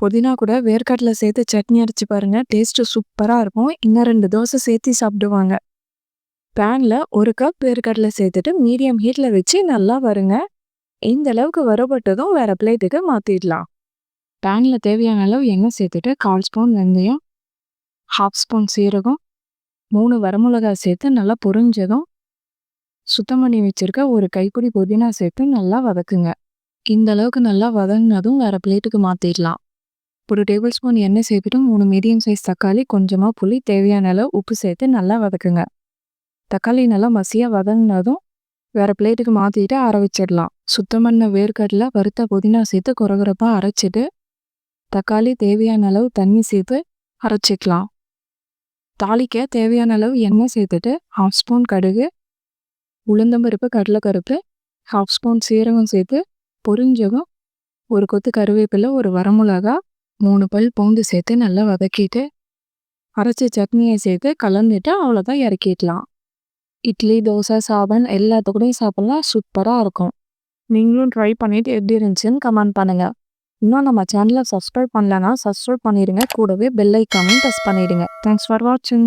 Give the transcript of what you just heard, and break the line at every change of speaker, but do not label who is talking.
புதினா கூட வேர்க்கடலை சேர்த்து சட்னி அரைச்சு பாருங்க. டேஸ்ட்டு சூப்பராக இருக்கும். இன்னும் ரெண்டு தோசை சேர்த்து சாப்பிடுவாங்க. பேனில் ஒரு கப் வேர்க்கடலை சேர்த்துட்டு மீடியம் ஹீட்டில் வச்சு நல்லா வருங்க. இந்த அளவுக்கு வரப்பட்டதும் வேற பிளேட்டுக்கு மாற்றிடலாம் பேனில் தேவையான அளவு எண்ணெய் சேர்த்துட்டு கால் ஸ்பூன் வெந்தயம் ஹாஃப் ஸ்பூன் சீரகம் மூணு வரமிளகாய் சேர்த்து நல்லா பொரிஞ்சதும் சுத்தம் பண்ணி வச்சிருக்க ஒரு கைப்பிடி புதினா சேர்த்து நல்லா வதக்குங்க. இந்த அளவுக்கு நல்லா வதங்கினதும் வேற பிளேட்டுக்கு மாற்றிடலாம் ஒரு டேபிள் ஸ்பூன் எண்ணெய் சேர்த்துட்டு மூணு மீடியம் சைஸ் தக்காளி கொஞ்சமாக புளி தேவையான அளவு உப்பு சேர்த்து நல்லா வதக்குங்க. தக்காளி நல்லா மசியாக வதங்கினதும் வேறு பிளேட்டுக்கு மாற்றிட்டு அரை வச்சிடலாம். சுத்தம் பண்ண வேர்க்கடலை வறுத்த புதினா சேர்த்து குறகுறப்பாக அரைச்சிட்டு தக்காளி தேவையான அளவு தண்ணி சேர்த்து அரைச்சிக்கலாம். தாளிக்க தேவையான அளவு எண்ணெய் சேர்த்துட்டு ஹாஃப் ஸ்பூன் கடுகு உளுந்தம்பருப்பு கடலைக்கருப்பு ஹாஃப் ஸ்பூன் சீரகம் சேர்த்து பொரிஞ்சதும் ஒரு கொத்து கருவேப்பிலை ஒரு வரமிளகா மூணு பல் பூண்டு சேர்த்து நல்லா வதக்கிட்டு அரைச்ச சட்னியை சேர்த்து கலந்துட்டு அவ்வளோதான் இறக்கிடலாம். இட்லி தோசை சாதம் எல்லாத்துக்கூடையும் சாப்பிட்லாம் சூப்பராக இருக்கும். நீங்களும் ட்ரை பண்ணிட்டு எப்படி இருந்துச்சுன்னு கமெண்ட் பண்ணுங்கள் இன்னும் நம்ம சேனலை சப்ஸ்கிரைப் பண்ணலன்னா சப்ஸ்கிரைப் பண்ணிடுங்க கூடவே பெல் ஐக்கானும் ப்ரெஸ் பண்ணிடுங்க. தேங்க்ஸ் ஃபார் வாட்சிங்